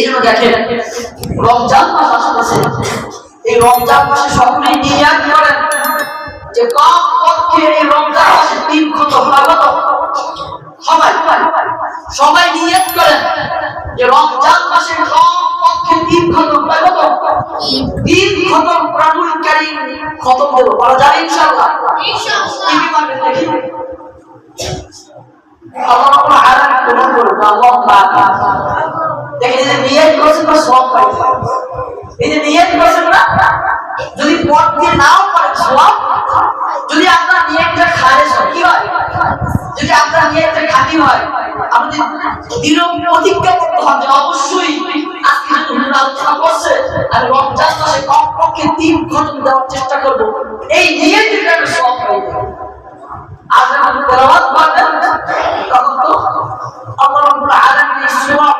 এই জন্য দেখেন রমজান মাস আসতেছে। এই রমজান মাসে সকলেই নিয়াত করেন যে কম পক্ষে এই রমজান মাসে তিন ক্ষত ভাগত সবাই সবাই নিয়াত করেন যে রমজান মাসে কম পক্ষে তিন ক্ষত ভাগত তিন খতম প্রাণুল কারীম খতম দেব বলা যাবে ইনশাআল্লাহ। দেখি। আল্লাহ আলামিন কবুল করুন। আল্লাহ দেখেন যে নিয়ত আলোচনা করছে কমপক্ষে তিন দেওয়ার চেষ্টা করব। এই নিয়তের কারণে সওয়াব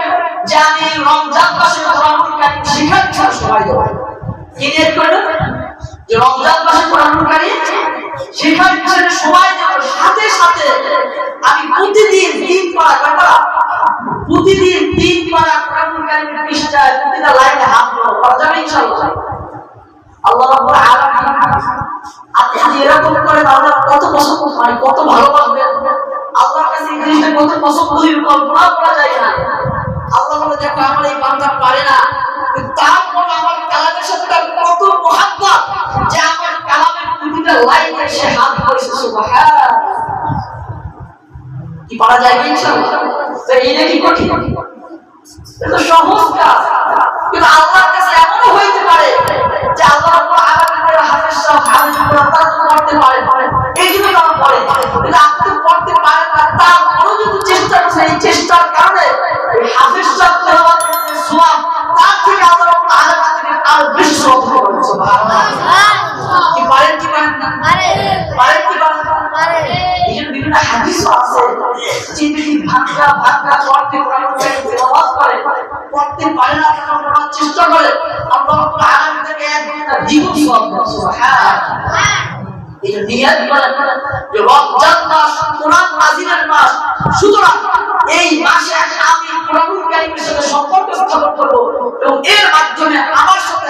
রমজান মাসে সময় দেবো সাথে সাথে আমি প্রতিদিন প্রতিদিন তিন পারা কোরআন কারিমের পৃষ্ঠায় প্রতিটা লাইনে হাত করা যাবে আল্লাহ কত পছন্দ মানে করা যায় না। আল্লাহ বলে পারে না। আমার সাথে কত মহাব্বত যে আমার কালামের প্রতিটা লাইনে সে হাত কি পারা কঠিন? সহজ কাজ। কিন্তু আল্লাহর কাছে এমনও হইতে পারে যে আল্লাহ আলামিনের হাফেজ পারে। এই জন্য তারা পড়ে কিন্তু আপনি পড়তে না। যদি চেষ্টা করছেন এই চেষ্টার কারণে সাহেব বিভিন্ন হাদিসও আছে যে ব্যক্তি ভাঙ্গা ভাঙ্গা পড়তে তেলাওয়াত করে পড়তে পারে না পড়ার চেষ্টা করে আল্লাহ রাব্বুল আলামিন তাকে দ্বিগুণ এই মাস আমি কোরআনুল কারীমের সাথে এবং এর মাধ্যমে আমার সাথে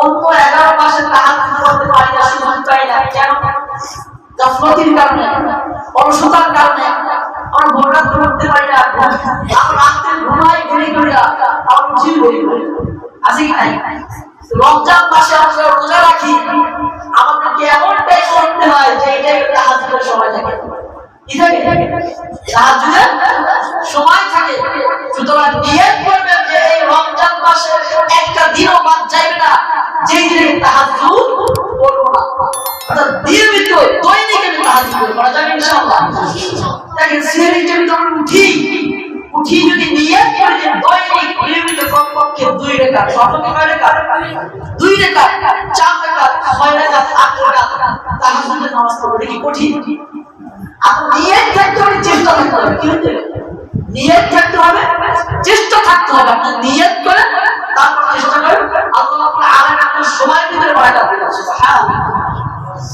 অন্য এগারো মাসে তাহাজ্জুদ করতে পারি না। সুযোগ আমরা রমজান মাসে আমরা রোজা রাখি। আমাদেরকে এমনটাই করতে হয় যে এটাই তাহাজ্জুদের সময় থাকে। সময় থাকে। সুতরাং নিয়ত রমজান মাসে একটা দিনও বাদ না। তাহাজ্জুদ করব না। অর্থাৎ নিয়মিত দৈনিক আমি তাহাজ্জুদ ইনশাআল্লাহ? দেখেন উঠি উঠি যদি নিয়ত করে দৈনিক নিয়মিত কমপক্ষে দুই রেখা রেখা? দুই রেখা, চার রেখা, ছয় রেখা আট রেখা নামাজ কঠিন? আপনি নিয়ত থাকতে হবে। কি নিয়ত হবে চেষ্টা থাকতে হবে আপনি নিয়ত করে তারপর চেষ্টা করেন আল্লাহ আপনার আলাদা সময় দিতে সুবহানাল্লাহ।